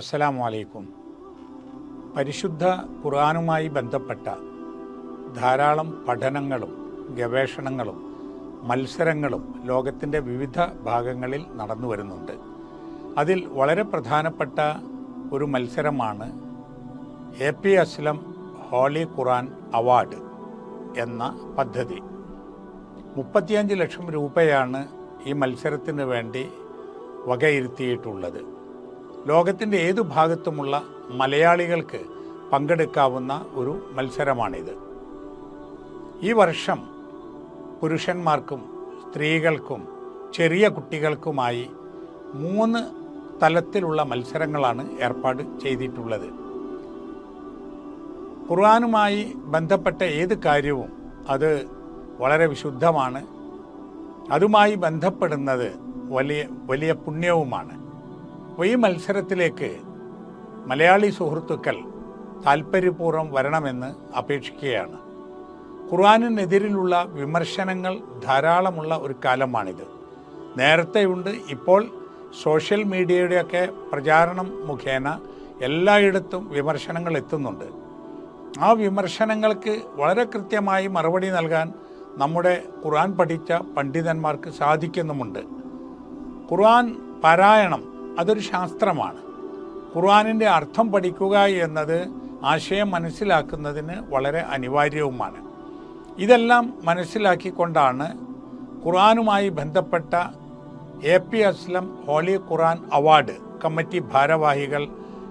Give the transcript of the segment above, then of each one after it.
അസ്സലാമു വലൈക്കും പരിശുദ്ധ ഖുർആനുമായി ബന്ധപ്പെട്ട ധാരാളം പഠനങ്ങളും ഗവേഷണങ്ങളും മത്സരങ്ങളും ലോകത്തിന്റെ വിവിധ ഭാഗങ്ങളിൽ നടന്നു വരുന്നുണ്ട്. അതിൽ വളരെ പ്രധാനപ്പെട്ട ഒരു മത്സരമാണ് A P Aslam holy Quran award എന്ന പദ്ധതി. മുപ്പത്തിയഞ്ച് ലക്ഷം രൂപയാണ് ഈ മത്സരത്തിന് വേണ്ടി വകയിരുത്തിയിട്ടുള്ളത്. ലോകത്തിന്റെ ഏതു ഭാഗത്തുമുള്ള മലയാളികൾക്ക് പങ്കെടുക്കാവുന്ന ഒരു മത്സരമാണിത്. ഈ വർഷം പുരുഷന്മാർക്കും സ്ത്രീകൾക്കും ചെറിയ കുട്ടികൾക്കുമായി മൂന്ന് തലത്തിലുള്ള മത്സരങ്ങളാണ് ഏർപ്പാട് ചെയ്തിട്ടുള്ളത്. ഖുർആാനുമായി ബന്ധപ്പെട്ട ഏത് കാര്യവും അത് വളരെ വിശുദ്ധമാണ്. അതുമായി ബന്ധപ്പെടുന്നത് വലിയ വലിയ പുണ്യവുമാണ്. അപ്പോൾ ഈ മത്സരത്തിലേക്ക് മലയാളി സുഹൃത്തുക്കൾ താൽപ്പര്യപൂർവം വരണമെന്ന് അപേക്ഷിക്കുകയാണ്. ഖുർആാനിനെതിരിലുള്ള വിമർശനങ്ങൾ ധാരാളമുള്ള ഒരു കാലമാണിത്. നേരത്തെയുണ്ട് ഇപ്പോൾ സോഷ്യൽ മീഡിയയുടെയൊക്കെ പ്രചാരണം മുഖേന എല്ലായിടത്തും വിമർശനങ്ങൾ എത്തുന്നുണ്ട്. ആ വിമർശനങ്ങൾക്ക് വളരെ കൃത്യമായി മറുപടി നൽകാൻ നമ്മുടെ ഖുർആൻ പഠിച്ച പണ്ഡിതന്മാർക്ക് സാധിക്കുന്നുമുണ്ട്. ഖുർആൻ പാരായണം അതൊരു ശാസ്ത്രമാണ്. ഖുർആാനിന്റെ അർത്ഥം പഠിക്കുക എന്നത് ആശയം മനസ്സിലാക്കുന്നതിന് വളരെ അനിവാര്യവുമാണ്. ഇതെല്ലാം മനസ്സിലാക്കിക്കൊണ്ടാണ് ഖുർആാനുമായി ബന്ധപ്പെട്ട A P Aslam holy Quran award committee ഭാരവാഹികൾ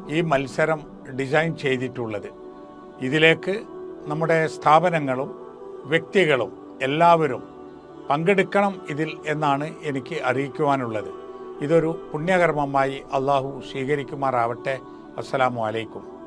ഈ മത്സരം ഡിസൈൻ ചെയ്തിട്ടുള്ളത്. ഇതിലേക്ക് നമ്മുടെ സ്ഥാപനങ്ങളും വ്യക്തികളും എല്ലാവരും പങ്കെടുക്കണം ഇതിൽ എന്നാണ് എനിക്ക് അറിയിക്കുവാനുള്ളത്. ഇതൊരു പുണ്യകർമ്മമായി അള്ളാഹു സ്വീകരിക്കുമാറാവട്ടെ. അസ്സലാമു അലൈക്കും.